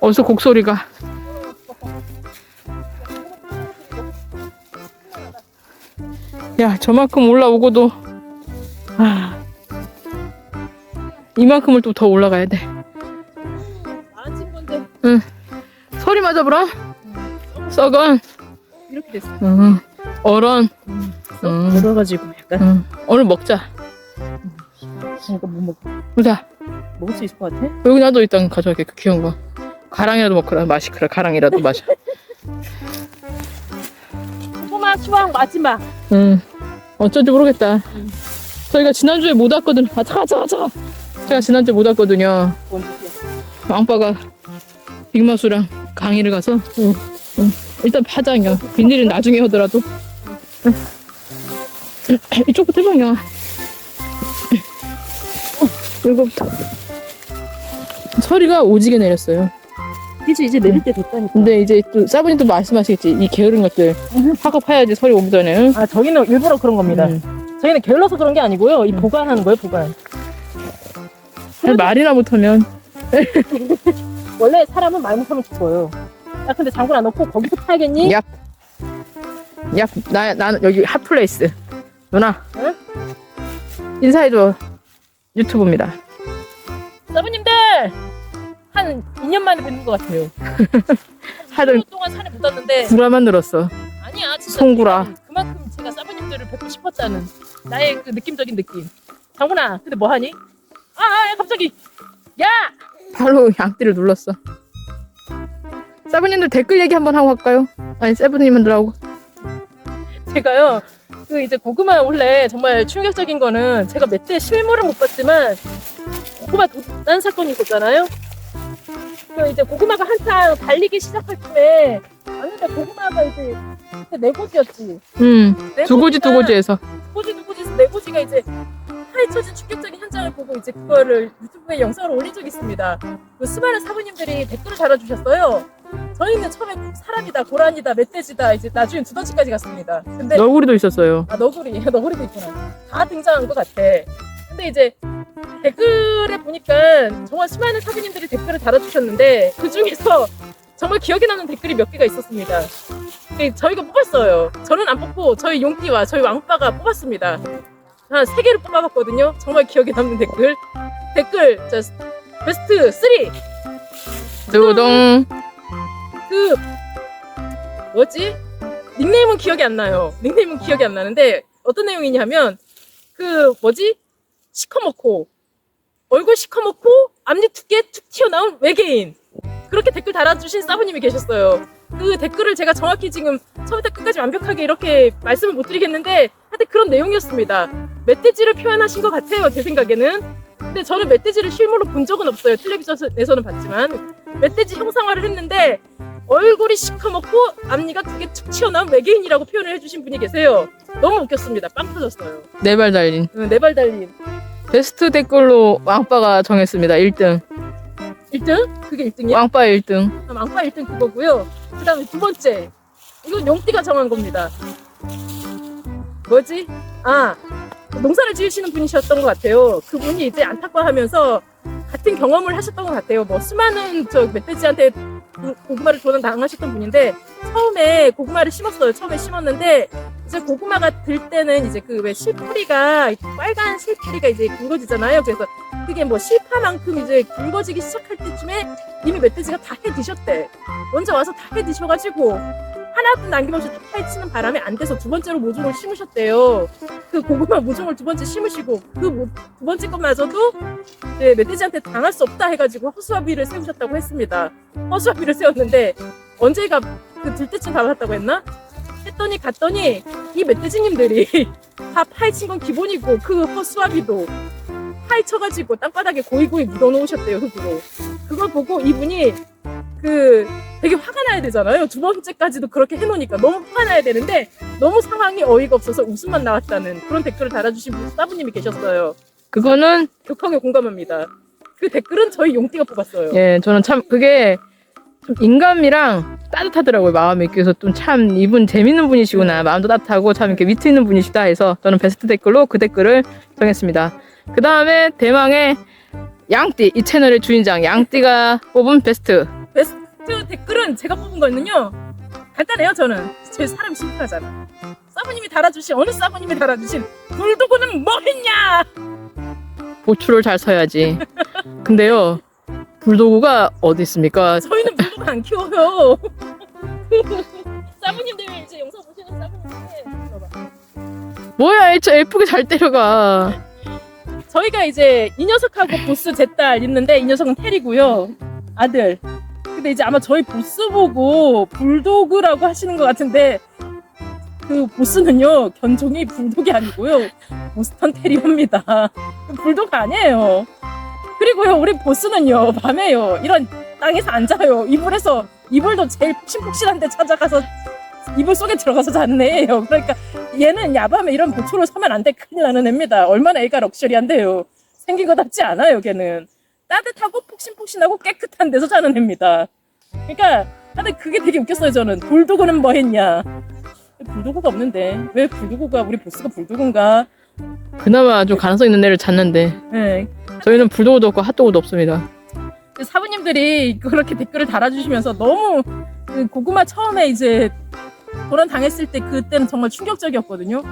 어디서 곡소리가. 야, 저만큼 올라오고도, 아, 이만큼을 또 더 올라가야 돼. 안찐 건데 소리 맞아, 보라? 썩은, 이렇게 됐어. 응. 얼언, 음. 물어가지고 약간 응. 오늘 먹자. 이거 뭐 먹, 보자. 먹을 수 있을 것 같아? 여기 놔둬 일단 가져갈게, 그 귀여운 거. 가랑이라도 먹거라, 마시크라, 가랑이라도 마셔. 고구마 수확 마지막. 응. 어쩐지 모르겠다. 저희가 지난주에 못 왔거든. 아, 차가, 차가, 차가. 제가 지난주에 못 왔거든요. 왕빠가 빅마수랑 강의를 가서 응, 응. 일단 파장이야 빈일은 나중에 하더라도 응. 이쪽부터 해봐요 어, 이거부터 소리가 오지게 내렸어요 이제 이제 내릴 때 됐다니까. 근데 이제 또 사부님 또 말씀하시겠지 이 게으른 것들 파고 파야지 소리 오기 전에 응? 아 저희는 일부러 그런 겁니다. 음. 저희는 게을러서 그런 게 아니고요. 이 보관하는 거예요, 보관. 말이나 못하면 원래 사람은 말 못하면 죽어요. 야 근데 장군 안 넣고 거기서 팔겠니? 야. 야, 나, 나는 여기 핫플레이스. 누나. 응? 인사해줘. 유튜브입니다. 한 2년 만에 뵙는 것 같아요. 하던 2년 동안 산에 못 왔는데 구라만 늘었어. 아니야 진짜 송구라. 그만큼 제가 서브님들을 뵙고 싶었다는 나의 그 느낌적인 느낌. 장군아 근데 뭐 하니? 아, 아 갑자기 야 바로 양띠를 눌렀어. 세븐님들 댓글 얘기 한번 하고 갈까요? 아니, 세븐님들하고. 제가요 그 이제 고구마 원래 정말 충격적인 거는 제가 몇 대 실물을 못 봤지만 고구마 도난 사건이 있었잖아요. 그 이제 고구마가 한창 달리기 시작할 쯤에 왔는데 고구마가 이제 그때 네 고지였지. 음, 네두 고지 두 고지가- 고지에서. 고지 두 고지에서 네 고지가 이제 파헤쳐진 충격적인 현장을 보고 이제 그거를 유튜브에 영상을 올린 적이 있습니다. 그 수많은 사부님들이 댓글을 달아주셨어요. 저희는 처음에 사람이다, 고라니다, 멧돼지다, 이제 나중에 두더지까지 갔습니다. 근데 너구리도 있었어요. 아 너구리 너구리도 있구나 다 등장한 것 같아 근데 이제 댓글에 보니까 정말 수많은 사부님들이 댓글을 달아주셨는데 그 중에서 정말 기억에 남는 댓글이 몇 개가 있었습니다 네, 저희가 뽑았어요 저는 안 뽑고 저희 용띠와 저희 왕빠가 뽑았습니다 한 세 개를 뽑아봤거든요 정말 기억에 남는 댓글 댓글 자, 베스트 3 두동. 그 뭐지? 닉네임은 기억이 안 나요. 닉네임은 기억이 안 나는데 어떤 내용이냐면 그 뭐지? 시커멓고 얼굴 시커멓고 앞니 두께 툭 튀어나온 외계인 그렇게 댓글 달아주신 사부님이 계셨어요. 그 댓글을 제가 정확히 지금 처음부터 끝까지 완벽하게 이렇게 말씀을 못 드리겠는데 하여튼 그런 내용이었습니다. 멧돼지를 표현하신 것 같아요. 제 생각에는. 근데 저는 멧돼지를 실물로 본 적은 없어요. 텔레비전에서는 봤지만 멧돼지 형상화를 했는데 얼굴이 시커멓고 앞니가 두개툭 튀어나온 외계인이라고 표현을 해주신 분이 계세요. 너무 웃겼습니다. 빵 터졌어요. 네 발 달린. 네 발 달린 베스트 댓글로 왕빠가 정했습니다. 1등. 1등? 그게 1등이야? 왕빠 1등. 왕파 1등 그거고요. 그 다음에 두 번째. 이건 용띠가 정한 겁니다. 뭐지? 아, 농사를 지으시는 분이셨던 것 같아요. 그분이 이제 안타까워하면서 같은 경험을 하셨던 것 같아요. 뭐 수많은 저 멧돼지한테 고- 고구마를 조난 당하셨던 분인데 처음에 고구마를 심었어요. 처음에 심었는데 이제 고구마가 들 때는 이제 그 왜 실뿌리가 빨간 실뿌리가 이제 굵어지잖아요. 그래서 그게 뭐 실파만큼 이제 굵어지기 시작할 때쯤에 이미 멧돼지가 다 해 드셨대. 먼저 와서 다 해 드셔가지고 하나도 남김없이 다 파헤치는 바람에 안 돼서 두 번째로 모종을 심으셨대요. 그 고구마 모종을 두 번째 심으시고 그 두 번째 것마저도 이제 멧돼지한테 당할 수 없다 해가지고 허수아비를 세우셨다고 했습니다. 허수아비를 세웠는데 언제가 그 들 때쯤 잡았다고 했나? 했더니 갔더니 이 멧돼지님들이 다 파헤친 건 기본이고 그 허수아비도 파헤쳐가지고 땅바닥에 고이고이 묻어놓으셨대요 흙으로. 그걸 보고 이분이 그 되게 화가 나야 되잖아요. 두 번째까지도 그렇게 해놓으니까 너무 화가 나야 되는데 너무 상황이 어이가 없어서 웃음만 나왔다는 그런 댓글을 달아주신 분 사부님이 계셨어요. 그거는 격하게 공감합니다. 그 댓글은 저희 용띠가 뽑았어요. 예, 저는 참 그게 좀 인감이랑 따뜻하더라고요 마음이 그래서 좀 참 이분 재밌는 분이시구나 마음도 따뜻하고 참 이렇게 위트 있는 분이시다 해서 저는 베스트 댓글로 그 댓글을 정했습니다. 그 다음에 대망의 양띠 이 채널의 주인장 양띠가 뽑은 베스트 베스트 댓글은 제가 뽑은 거는요. 간단해요, 저는. 제 사람 심플하잖아. 사부님이 달아주신, 어느 사부님이 달아주신 불도구는 뭐 했냐? 보초를 잘 서야지. 근데요, 불도구가 어디 있습니까? 저희는 불도구 안 키워요. 사부님들 이제 영상 보시는 사부님들. 봐봐. 뭐야, 저 예쁘게 잘 때려가. 저희가 이제 이 녀석하고 보스 제 딸 있는데 이 녀석은 테리고요. 아들. 근데 이제 아마 저희 보스 보고 불도그라고 하시는 것 같은데 그 보스는요 견종이 불독이 아니고요 보스턴 테리어입니다. 불독 아니에요. 그리고요 우리 보스는요 밤에요 이런 땅에서 안 자요 이불에서 이불도 제일 푹신푹신한 데 찾아가서 이불 속에 들어가서 자는 애예요. 그러니까 얘는 야밤에 이런 보초로 서면 안 돼. 큰일 나는 애입니다. 얼마나 애가 럭셔리한데요. 생긴 거 답지 않아요, 걔는. 따뜻하고 푹신푹신하고 깨끗한 데서 자는 애입니다. 그러니까, 근데 그게 되게 웃겼어요, 저는. 불도구는 뭐 했냐. 불도구가 없는데. 왜 불도구가, 우리 보스가 불도구인가? 그나마 좀 가능성 있는 애를 찾는데, 네. 저희는 불도구도 없고 핫도그도 없습니다. 그 사부님들이 그렇게 댓글을 달아주시면서 너무 그 고구마 처음에 이제 도란 당했을 때 그때는 정말 충격적이었거든요.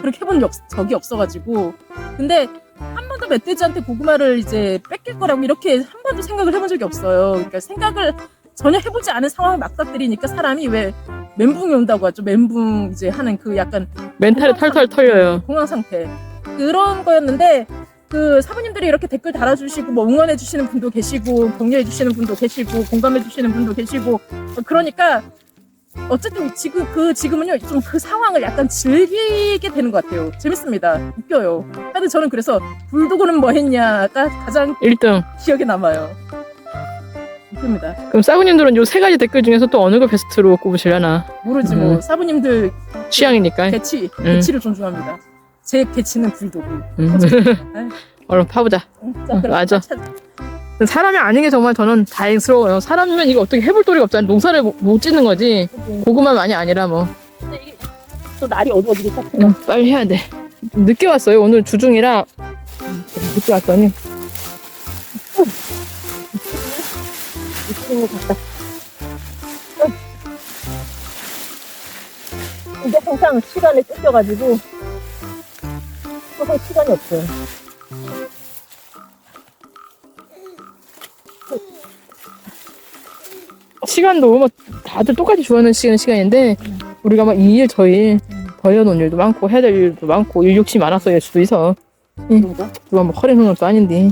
그렇게 해본 적, 적이 없어가지고. 근데 한 번도 멧돼지한테 고구마를 이제 뺏길 거라고 이렇게 한 번도 생각을 해본 적이 없어요. 그러니까 생각을 전혀 해보지 않은 상황을 막닥뜨리니까 사람이 왜 멘붕이 온다고 하죠. 멘붕 이제 하는 그 약간 멘탈이 털털 털려요. 공황 상태 그런 거였는데 그 사부님들이 이렇게 댓글 달아주시고 뭐 응원해 주시는 분도 계시고 격려해 주시는 분도 계시고 공감해 주시는 분도 계시고 어, 그러니까 어쨌든 지금 그 지금은요 좀 그 상황을 약간 즐기게 되는 것 같아요 재밌습니다 웃겨요 하여튼 저는 그래서 불도구는 뭐 했냐가 가장 1등. 기억에 남아요 웃깁니다 그럼 싸구님들은 요 세 가지 댓글 중에서 또 어느 걸 베스트로 꼽으시려나? 모르지 뭐 음. 사부님들 취향이니까. 개치 음. 개치를 존중합니다 제 개치는 불도구 음. 얼른 파보자. 자, 그럼 맞아. 찾- 사람이 아닌 게 정말 저는 다행스러워요. 사람이면 이거 어떻게 해볼 도리가 없잖아요. 농사를 못- 못 짓는 거지. 고구마만이 아니라 뭐. 근데 이게 또 날이 시작해. 응, 빨리 해야 돼. 늦게 왔어요. 오늘 주중이라 늦게 왔더니 미치는 것 같다. 이게 항상 시간에 쫓겨가지고 항상 시간이 없어요. 시간도 뭐 다들 똑같이 좋아하는 시간은 시간인데 우리가 막 이 일 저일 벌려놓은 일도 많고 해야 될 일도 많고 일 욕심이 많아서 일 수도 있어. 누가? 누가 뭐 허리 놓는 것도 아닌데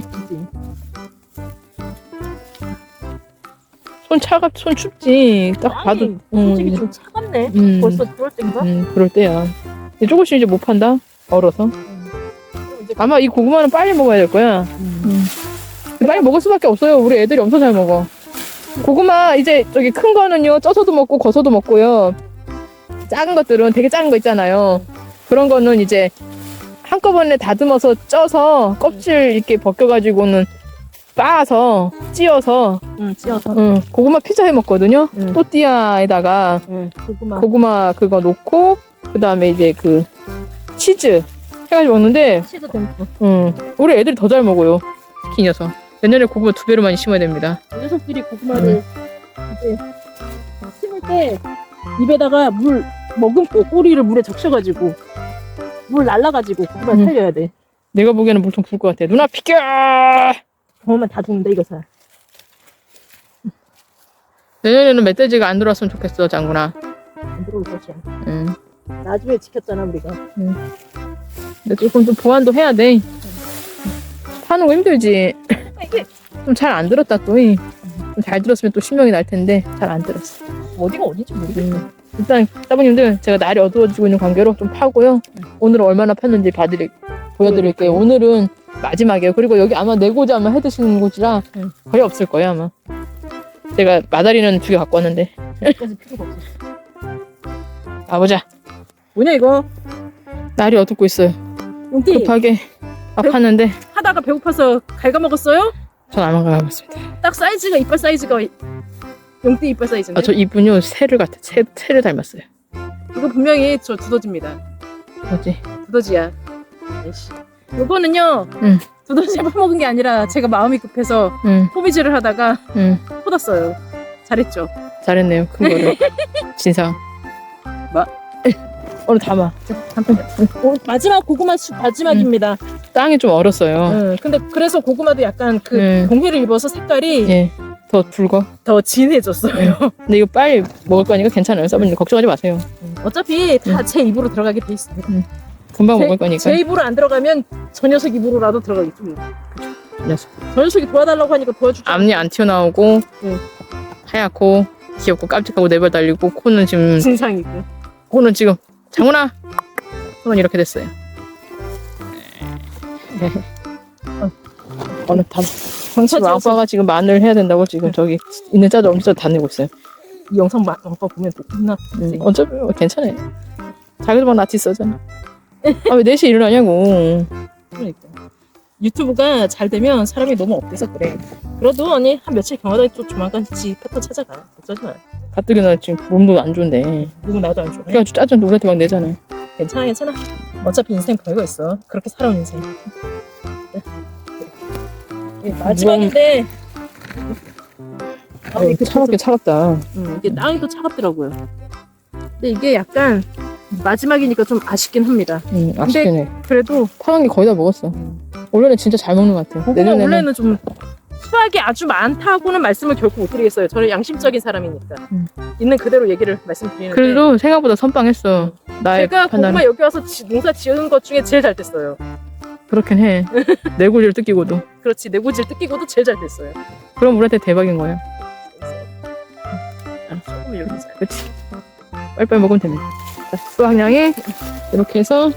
손 차갑 손 춥지 딱 봐도 솔직히 음, 좀 차갑네. 음, 벌써 그럴 때인가? 음, 그럴 때야. 이제 조금씩 이제 못 판다 얼어서 아마 이 고구마는 빨리 먹어야 될 거야. 음. 빨리 먹을 수밖에 없어요. 우리 애들이 엄청 잘 먹어. 고구마 이제 저기 큰 거는요 쪄서도 먹고 거서도 먹고요. 작은 것들은 되게 작은 거 있잖아요. 그런 거는 이제 한꺼번에 다듬어서 쪄서 껍질 이렇게 벗겨가지고는 빻아서 찧어서 응, 찧어서. 응, 고구마 피자 해 먹거든요. 응. 또띠아에다가 응, 고구마. 고구마 그거 놓고 그 다음에 이제 그 치즈 해가지고 먹는데. 응, 우리 애들이 더 잘 먹어요. 이 녀석. 내년에 고구마 두 배로 많이 심어야 됩니다. 이 녀석들이 고구마를 이제 심을 때 입에다가 물 머금고 꼬리를 물에 적셔가지고 물 날라가지고 고구마 음. 살려야 돼. 내가 보기에는 물통 부을 것 같아. 누나 비켜! 그러면 다 죽는다 이거 살. 내년에는 멧돼지가 안 들어왔으면 좋겠어, 장군아. 안 들어올 것이야. 응. 나중에 지켰잖아 우리가. 근데 조금 좀 보완도 해야 돼. 파는 거 힘들지. 좀 잘 안 들었다 또. 좀 잘 들었으면 또 신명이 날 텐데 잘 안 들었어. 어디가 어딘지 모르겠어. 음. 일단 사부님들 제가 날이 어두워지고 있는 관계로 좀 파고요. 오늘은 얼마나 팠는지 봐드릴 보여드릴게요. 오늘은 마지막이에요. 그리고 여기 아마 내고자 아마 해드시는 곳이라 응. 거의 없을 거예요 아마. 제가 마다리는 두 개 갖고 왔는데 여기까지 필요가 없어. 가보자. 뭐냐 이거? 날이 어둡고 있어요. 용띠 급하게 아팠는데 하다가 배고파서 갉아먹었어요? 전 안 가봤습니다. 딱 사이즈가 이빨 사이즈가 용띠 이빨 사이즈인데 아, 저 이분요 새를 같아. 새 새를 닮았어요. 이거 분명히 저 두더지입니다. 뭐지? 두더지야. 에이씨. 요거는요. 응. 두더지 퍼먹은 게 아니라 제가 마음이 급해서 응, 포미질을 하다가 응. 쏟았어요. 잘했죠. 잘했네요. 큰 거를. 진상. 뭐? 오늘 담아. 마지막 고구마 수 마지막입니다. 땅이 좀 얼었어요. 응, 근데 그래서 고구마도 약간 그 네. 공해를 입어서 색깔이 예. 더 붉어. 더 진해졌어요. 근데 이거 빨리 먹을 거니까 괜찮아요. 서버님 걱정하지 마세요. 어차피 다 제 입으로 들어가게 돼 있습니다. 금방 제- 먹을 거니까. 제 입으로 안 들어가면 저 녀석 입으로라도 들어가겠죠. 녀석. 저 녀석이 도와달라고 하니까 도와주죠. 앞니 안 튀어나오고 응. 하얗고 귀엽고 깜찍하고 네발 달리고 코는 지금 진상이고. 코는 지금 장훈아 코는 이렇게 됐어요. 어, 어느 담. 경찰 지금 지금 마늘 해야 된다고 지금 저기 있는 짜도 엄청 다 내고 있어요. 이 영상 마, 아빠 보면 또 혼나. 음, 어차피 뭐 괜찮아요. 자기도 막 나티 써잖아. 아 왜 4시에 일어나냐고. 그러니까. 유튜브가 잘 되면 사람이 너무 업돼서 그래. 그래도 언니 한 며칠 경화다 또 조만간 지 패턴 찾아가. 걱정하지 마. 가뜩이 나 지금 몸도 안 좋은데. 누구 나도 안 좋아해. 그래가지고 짜증 막 내잖아. 괜찮아 괜찮아. 어차피 인생 별거 있어. 그렇게 살아온 인생. 예, 마지막인데 아, 어, 이게 차갑게 차갑다. 음, 이게 땅이 또 차갑더라고요. 근데 이게 약간 마지막이니까 좀 아쉽긴 합니다. 음, 아쉽긴 해. 그래도 타는 게 거의 다 먹었어. 올해는 진짜 잘 먹는 것 같아. 고구마 내년에는 원래는 좀 수확이 아주 많다고는 말씀을 결코 못 드리겠어요. 저는 양심적인 사람이니까 음. 있는 그대로 얘기를 말씀드리는데 그래도 생각보다 선빵했어. 나의 제가 판단은 고구마 여기 와서 지- 농사 지은 것 중에 제일 잘 됐어요. 그렇긴 해. 내고지를 뜯기고도. 그렇지 내고지를 뜯기고도 제일 잘 됐어요. 그럼 우리한테 대박인 거야. 조금 여기 잘. 그렇지. 빨리빨리 먹으면 됩니다. 자, 수확량이 이렇게 해서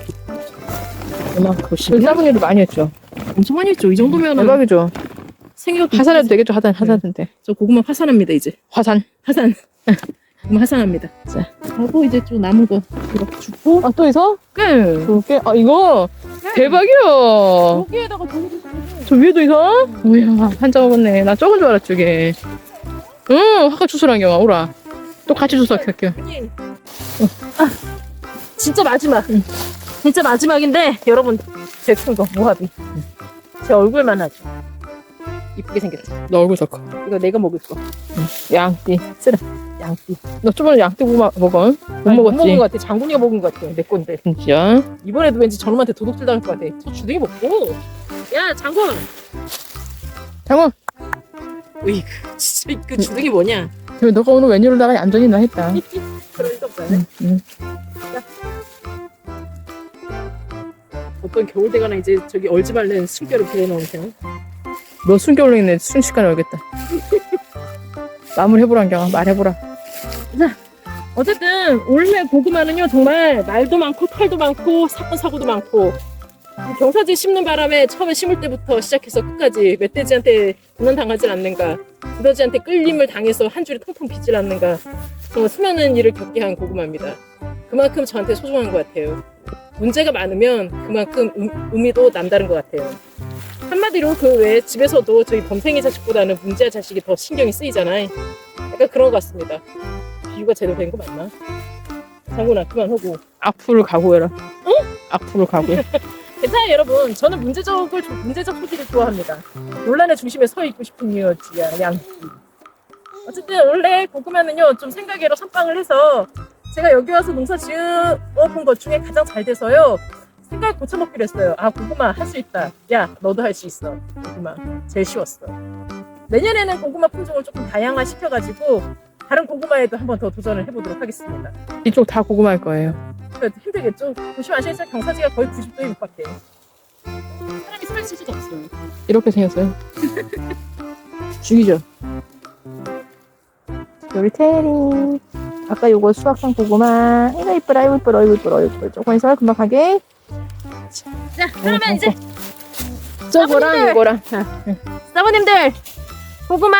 이만큼 싸분이도 많이 했죠. 엄청 많이 했죠. 이 정도면 대박이죠. 생각 화산해도 되겠죠. 화산 하산인데. 저 고구마 화산합니다 이제. 화산. 화산. 고구마 화산합니다. 자. 하고 이제 좀 남은 거 이렇게 주고 아또 있어? 끝. 그렇게? 아 이거 대박이야. 여기에다가 저기도 주고. 저 위에도 있어? 뭐야 한장 먹었네. 나 적은 줄 알았지 이게. 응 화가 추수란 경아 오라. 또 같이 추수할게요. 아니. 아, 진짜 마지막. 진짜 마지막인데 여러분 제큰거 모하비. 제 얼굴만 하죠. 이쁘게 생겼죠. 너 얼굴 더 커. 이거 내가 먹을 거. 양띠. 양띠. 너 저번에 양띠 고 먹어? 못 아니, 못 먹은 먹었지? 것 같아. 장군이가 먹은 것 같아. 내 건데. 진짜? 이번에도 왠지 저놈한테 도둑질 당할 것 같아. 저 주둥이 먹고. 야 장군. 장훈. 으이 진짜 그 주둥이 뭐냐? 그래, 너가 오늘 웬일로 나가 얌전히 나 했다. 그럴 리가 없네. 응, 응. 어떤 겨울대가나 이제 저기 얼지말랜 숨결을 그려놓은 경. 너 순겨울링네 순식간에 알겠다. 마무리 해보란 경아 말해보라. 어쨌든 올해 고구마는요 정말 말도 많고 탈도 많고 사건 사고도 많고 이 경사지 심는 바람에 처음에 심을 때부터 시작해서 끝까지 멧돼지한테 고난 당하지 않는가 두더지한테 끌림을 당해서 한 줄이 텅텅 비질 않는가 정말 수많은 일을 겪게 한 고구마입니다. 그만큼 저한테 소중한 것 같아요. 문제가 많으면 그만큼 음, 의미도 남다른 것 같아요. 한마디로 그 외에 집에서도 저희 범생이 자식보다는 문제의 자식이 더 신경이 쓰이잖아요. 약간 그런 것 같습니다. 비유가 제대로 된 거 맞나? 장군아 그만하고 악플을 각오해라. 응? 악플을 각오해. 괜찮아요 여러분 저는 문제적을 조- 문제적 소비를 좋아합니다. 논란의 중심에 서 있고 싶은 이유지야 양기 어쨌든 원래 고구마는요 좀 생각외로 선빵을 해서 제가 여기 와서 농사 지어 본 것 중에 가장 잘 돼서요 생각 고쳐먹기로 했어요. 아 고구마 할 수 있다. 야 너도 할 수 있어. 고구마 제일 쉬웠어. 내년에는 고구마 품종을 조금 다양화 시켜가지고 다른 고구마에도 한번 더 도전을 해보도록 하겠습니다. 이쪽 다 고구마일 거예요. 그러니까 힘들겠죠? 조심하시겠어요? 경사지가 거의 90도에 육박해요. 사람이 살수 수가 없어요. 이렇게 생겼어요. 죽이죠. 여기 테리. 아까 요거 수학상 고구마. 이거 이쁘라, 이거 이쁘라, 이거 이쁘라, 이거 이쁘라. 조금 있어요. 금방 가게. 자, 그러면 이제 저거랑! 이거랑. 사모님들 고구마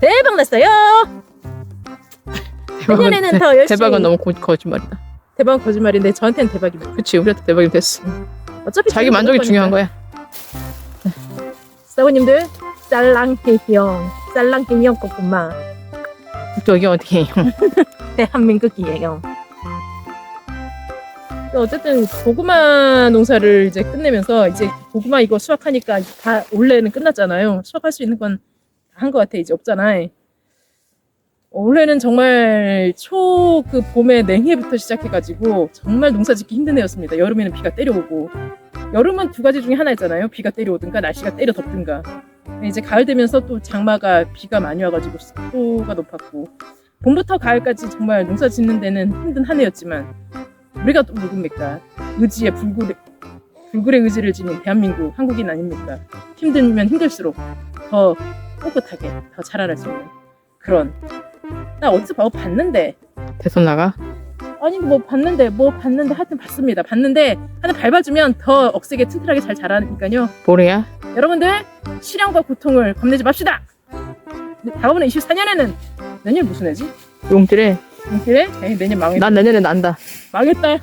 대박 났어요. 내년에는 더 열심히. 대박은 너무 고, 거짓말이다. 대박 거짓말인데 저한테는 대박입니다. 그치, 우리한테 대박이 됐어. 어차피 자기 저는 만족이 중요한. 거야. 사모님들 쌀랑해형 쌀랑해형 고구마 저기 어디에. 대한민국이에요. 어쨌든 고구마 농사를 이제 끝내면서 이제 고구마 이거 수확하니까 다 올해는 끝났잖아요. 수확할 수 있는 건다한것 같아 이제 없잖아. 올해는 정말 초 그 봄의 냉해부터 시작해가지고 정말 농사 짓기 힘든 해였습니다. 여름에는 비가 때려오고 여름은 두 가지 중에 하나였잖아요. 비가 때려오든가 날씨가 때려. 근데 이제 가을 되면서 또 장마가 비가 많이 와가지고 습도가 높았고 봄부터 가을까지 정말 농사 짓는 데는 힘든 한 해였지만 우리가 또 누굽니까? 의지에 불굴의 불굴의 의지를 지닌 대한민국 한국인 아닙니까? 힘들면 힘들수록 더 꿋꿋하게 더 자라날 수 있는 그런 나 어디서 뭐 봤는데 대선 나가. 아니 뭐 봤는데 뭐 봤는데 하여튼 봤습니다 봤는데 하여튼 밟아주면 더 억세게 튼튼하게 잘 자라니까요 뭐래야? 여러분들 시련과 고통을 겁내지 맙시다 네, 다가오는 24년에는 내년 무슨 해지? 용띠래. 그래? 에이, 내년 망했, 난 내년에 난다. 망했다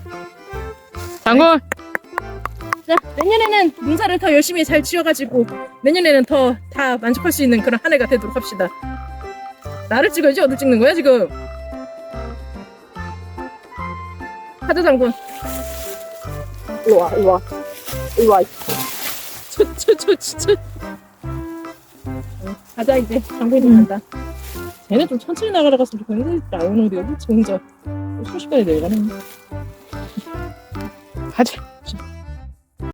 장군. 자 내년에는 농사를 더 열심히 잘 지어가지고 내년에는 더 다 만족할 수 있는 그런 한 해가 되도록 합시다 나를 찍어야지? 어딜 찍는 거야 지금? 하자 장군 일로 와 일로 와. 일로 와. 저 저 저 진짜. 어, 가자 이제. 장군님 간다. 쟤는 좀 천천히 나가라 갔으면 좋겠는데 나오는 어디가 그렇지 혼자 순식간에 내려가네. 가자.